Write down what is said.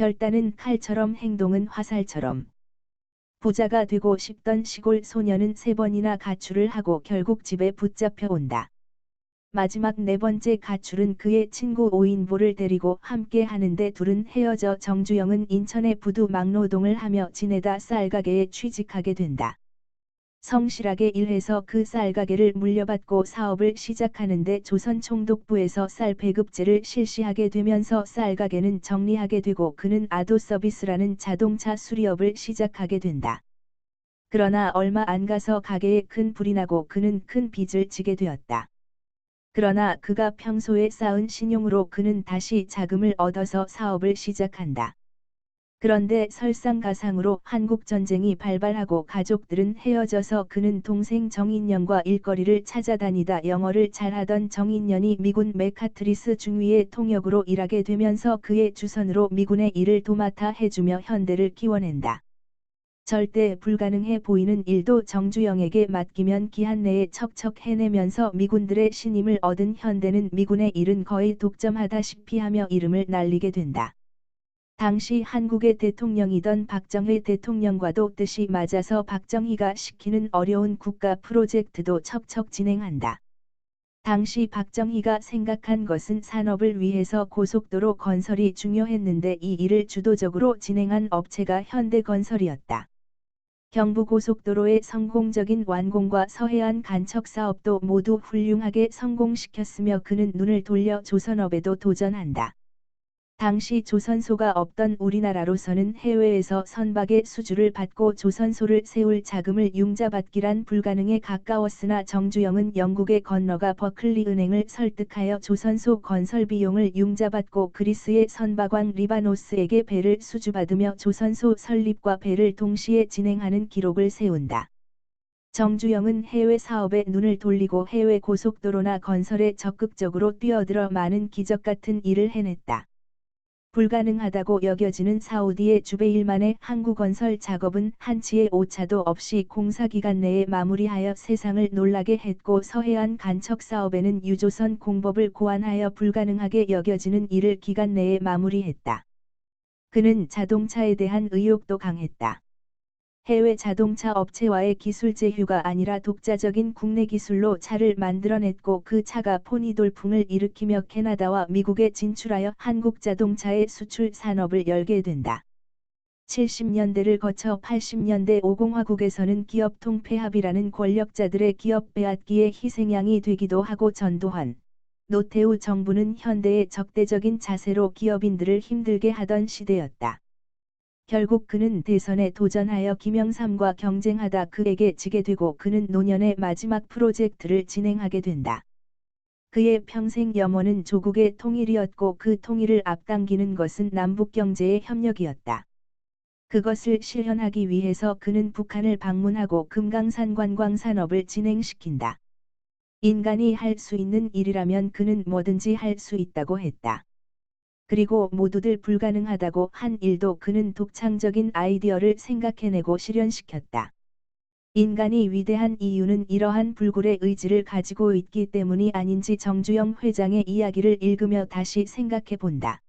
결단은 칼처럼 행동은 화살처럼. 부자가 되고 싶던 시골 소녀는 세 번이나 가출을 하고 결국 집에 붙잡혀 온다. 마지막 네 번째 가출은 그의 친구 오인보를 데리고 함께 하는데 둘은 헤어져 정주영은 인천의 부두 막노동을 하며 지내다 쌀가게에 취직하게 된다. 성실하게 일해서 그 쌀가게를 물려받고 사업을 시작하는데 조선 총독부에서 쌀 배급제를 실시하게 되면서 쌀가게는 정리하게 되고 그는 아도 서비스라는 자동차 수리업을 시작하게 된다. 그러나 얼마 안 가서 가게에 큰 불이 나고 그는 큰 빚을 지게 되었다. 그러나 그가 평소에 쌓은 신용으로 그는 다시 자금을 얻어서 사업을 시작한다. 그런데 설상가상으로 한국전쟁이 발발하고 가족들은 헤어져서 그는 동생 정인년과 일거리를 찾아다니다 영어를 잘하던 정인년이 미군 메카트리스 중위의 통역으로 일하게 되면서 그의 주선으로 미군의 일을 도맡아 해주며 현대를 키워낸다. 절대 불가능해 보이는 일도 정주영에게 맡기면 기한 내에 척척 해내면서 미군들의 신임을 얻은 현대는 미군의 일은 거의 독점하다시피 하며 이름을 날리게 된다. 당시 한국의 대통령이던 박정희 대통령과도 뜻이 맞아서 박정희가 시키는 어려운 국가 프로젝트도 척척 진행한다. 당시 박정희가 생각한 것은 산업을 위해서 고속도로 건설이 중요했는데 이 일을 주도적으로 진행한 업체가 현대건설이었다. 경부고속도로의 성공적인 완공과 서해안 간척 사업도 모두 훌륭하게 성공시켰으며 그는 눈을 돌려 조선업에도 도전한다. 당시 조선소가 없던 우리나라로서는 해외에서 선박의 수주를 받고 조선소를 세울 자금을 융자받기란 불가능에 가까웠으나 정주영은 영국에 건너가 버클리 은행을 설득하여 조선소 건설 비용을 융자받고 그리스의 선박왕 리바노스에게 배를 수주받으며 조선소 설립과 배를 동시에 진행하는 기록을 세운다. 정주영은 해외 사업에 눈을 돌리고 해외 고속도로나 건설에 적극적으로 뛰어들어 많은 기적 같은 일을 해냈다. 불가능하다고 여겨지는 사우디의 주베일만의 항구 건설 작업은 한치의 오차도 없이 공사 기간 내에 마무리하여 세상을 놀라게 했고 서해안 간척 사업에는 유조선 공법을 고안하여 불가능하게 여겨지는 일을 기간 내에 마무리했다. 그는 자동차에 대한 의욕도 강했다. 해외 자동차 업체와의 기술 제휴가 아니라 독자적인 국내 기술로 차를 만들어냈고 그 차가 포니 돌풍을 일으키며 캐나다와 미국에 진출하여 한국 자동차의 수출 산업을 열게 된다. 70년대를 거쳐 80년대 오공화국에서는 기업 통폐합이라는 권력자들의 기업 빼앗기의 희생양이 되기도 하고 전두환, 노태우 정부는 현대의 적대적인 자세로 기업인들을 힘들게 하던 시대였다. 결국 그는 대선에 도전하여 김영삼과 경쟁하다 그에게 지게 되고 그는 노년의 마지막 프로젝트를 진행하게 된다. 그의 평생 염원은 조국의 통일이었고 그 통일을 앞당기는 것은 남북 경제의 협력이었다. 그것을 실현하기 위해서 그는 북한을 방문하고 금강산 관광 산업을 진행시킨다. 인간이 할 수 있는 일이라면 그는 뭐든지 할 수 있다고 했다. 그리고 모두들 불가능하다고 한 일도 그는 독창적인 아이디어를 생각해내고 실현시켰다. 인간이 위대한 이유는 이러한 불굴의 의지를 가지고 있기 때문이 아닌지 정주영 회장의 이야기를 읽으며 다시 생각해 본다.